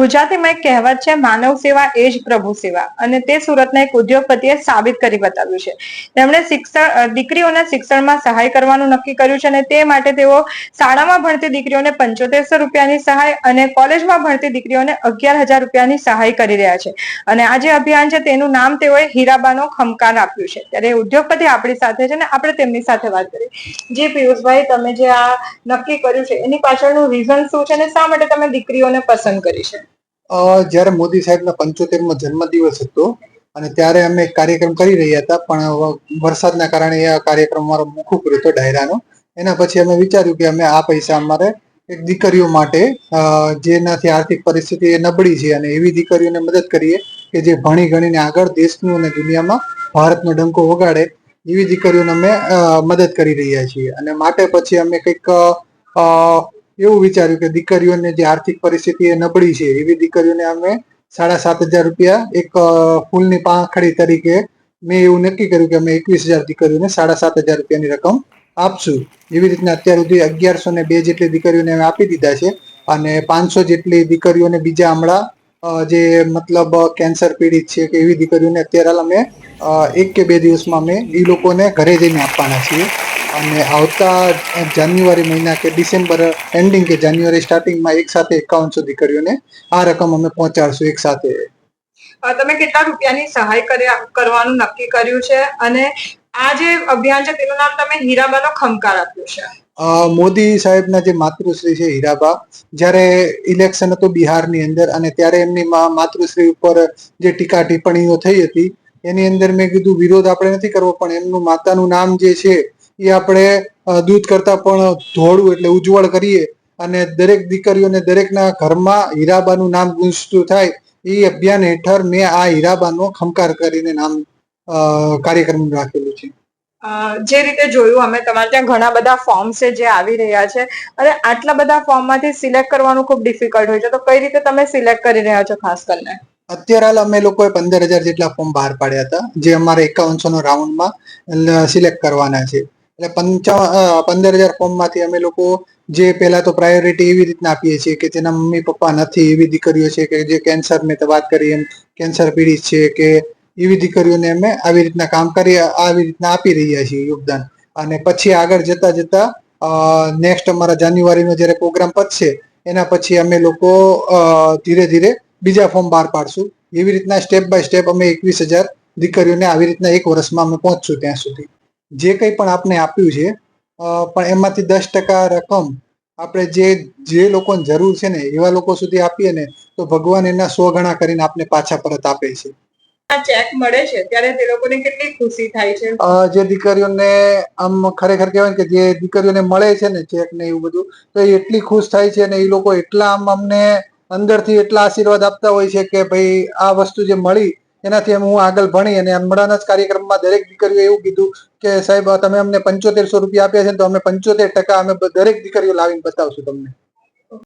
ગુજરાતીમાં એક કહેવત છે, માનવ સેવા એ જ પ્રભુ સેવા. અને તે સુરતના એક ઉદ્યોગપતિએ સાબિત કરી બતાવ્યું છે. તેમણે શિક્ષણ દીકરીઓના શિક્ષણમાં સહાય કરવાનું નક્કી કર્યું છે અને તે માટે તેઓ શાળામાં ભણતી દીકરીઓને પંચોતેરસો રૂપિયાની સહાય અને કોલેજમાં ભણતી દીકરીઓને અગિયાર હજાર રૂપિયાની સહાય કરી રહ્યા છે. અને આ જે અભિયાન છે, તેનું નામ તેઓએ હીરાબાનો ખમકાર આપ્યું છે. ત્યારે ઉદ્યોગપતિ આપણી સાથે છે ને આપણે તેમની સાથે વાત કરીએ. જે પિયુષભાઈ, તમે જે આ નક્કી કર્યું છે, એની પાછળનું રીઝન શું છે અને શા માટે તમે દીકરીઓને પસંદ કરી છે? જ્યારે મોદી સાહેબનો પંચોતેરમો જન્મદિવસ હતો અને ત્યારે અમે કાર્યક્રમ કરી રહ્યા હતા, પણ વરસાદના કારણે એ કાર્યક્રમ અમારો મોકૂફ રહ્યો ડાયરાનો. એના પછી અમે વિચાર્યું કે અમે આ પૈસા અમારે એક દીકરીઓ માટે જેનાથી આર્થિક પરિસ્થિતિ એ નબળી છે અને એવી દીકરીઓને મદદ કરીએ કે જે ભણી ગણીને આગળ દેશનું અને દુનિયામાં ભારતનો ડંકો વગાડે, એવી દીકરીઓને અમે મદદ કરી રહ્યા છીએ. અને માટે પછી અમે કંઈક એવું વિચાર્યું કે દીકરીઓને જે આર્થિક પરિસ્થિતિ એ નબળી છે, એવી દીકરીઓને અમે સાડા સાત હજાર રૂપિયા એક ફૂલની પાંખડી તરીકે મેં એવું નક્કી કર્યું કે અમે એકવીસ હજાર દીકરીઓને સાડા સાત હજાર રૂપિયાની રકમ આપશું. એવી રીતના અત્યાર સુધી અગિયારસો ને બે જેટલી દીકરીઓને અમે આપી દીધા છે અને પાંચસો જેટલી દીકરીઓને બીજા હમણાં જે મતલબ કેન્સર પીડિત છે કે એવી દીકરીઓને અત્યારે અમે એક કે બે દિવસમાં અમે એ લોકોને ઘરે જઈને આપવાના છીએ. અને આવતા જાન્યુઆરી મહિના કે ડિસેમ્બર એન્ડિંગ કે જાન્યુઆરી સ્ટાર્ટિંગમાં એક સાથે એકાવનસો દીકરીઓને આ રકમ અમે પહોંચાડશું એક સાથે. તમે કેટલા રૂપિયાની સહાય કર્યા કરવાનું નક્કી કર્યું છે? અને આ જે અભિયાન છે તેનું નામ તમે હીરાબાનો ખમકાર આપ્યું છે. મોદી સાહેબના જે માતૃશ્રી છે હીરાબા જ્યારે ઇલેક્શન હતું બિહારની અંદર અને ત્યારે એમની માતૃશ્રી ઉપર જે ટીકા ટિપ્પણીઓ થઈ હતી એની અંદર મેં કીધું વિરોધ આપણે નથી કરવો પણ એમનું માતાનું નામ જે છે એ આપણે દૂધ કરતા પણ ધોળું એટલે ઉજ્જવળ કરીએ અને દરેક દીકરીઓને દરેકના ઘરમાં હીરાબાનું નામ ગુંજતું થાય એ અભિયાન હેઠળ મેં આ હીરાબાનો ખમકાર કરીને નામ કાર્યક્રમ રાખેલું છે. જે રીતે જોયું અમે તમારે ત્યાં ઘણા બધા ફોર્મ છે જે આવી રહ્યા છે અને આટલા બધા ફોર્મમાંથી સિલેક્ટ કરવાનું ખૂબ ડિફિકલ્ટ હોય છે. તો કઈ રીતે તમે સિલેક્ટ કરી રહ્યા છો ખાસ કરીને? અત્યારે હાલ અમે લોકોએ પંદર હજાર જેટલા ફોર્મ બહાર પાડ્યા હતા જે અમારે એકાવનસો નો રાઉન્ડમાં સિલેક્ટ કરવાના છે. એટલે પંચાવન પંદર હજાર ફોર્મમાંથી અમે લોકો જે પહેલા તો પ્રાયોરિટી એવી રીતના આપીએ છીએ કે જેના મમ્મી પપ્પા નથી, એવી દીકરીઓ છે કે જે કેન્સર મેં તો વાત કરી એમ કેન્સર પીડિત છે કે એવી દીકરીઓને અમે આવી રીતના કામ કરી, આવી રીતના આપી રહ્યા છીએ યોગદાન. અને પછી આગળ જતા જતા નેક્સ્ટ અમારા જાન્યુઆરીનો જ્યારે પ્રોગ્રામ પતશે, એના પછી અમે લોકો ધીરે ધીરે બીજા ફોર્મ બહાર પાડશું. એવી રીતના સ્ટેપ બાય સ્ટેપ અમે એકવીસ હજાર દીકરીઓને આવી રીતના એક વર્ષમાં અમે પહોંચશું ત્યાં સુધી. જે કંઈ પણ આપને આપ્યું છે પણ એમાંથી દસ ટકા રકમ આપણે જે જે લોકોને જરૂર છે ને એવા લોકો સુધી આપીએ ને તો ભગવાન એના સો ગણા કરીને આપને પાછા પરત આપે છે. આ ચેક મળે છે? ત્યારે તે લોકોને કેટલી ખુશી થાય છે? જે દીકરીઓને આમ ખરેખર કહેવાય કે જે દીકરીઓને મળે છે ને ચેક ને એવું બધું તો એ એટલી ખુશ થાય છે ને એ લોકો એટલા આમ અમને અંદરથી એટલા આશીર્વાદ આપતા હોય છે કે ભાઈ આ વસ્તુ જે મળી એનાથી એમ હું આગળ ભણી અને હમણાંના જ કાર્યક્રમમાં દરેક દીકરીઓ એવું કીધું કે સાહેબ તમે અમને પંચોતેરસો રૂપિયા આપ્યા છે તો અમે પંચોતેર ટકા અમે દરેક દીકરીઓ લાવીને બતાવશું તમને.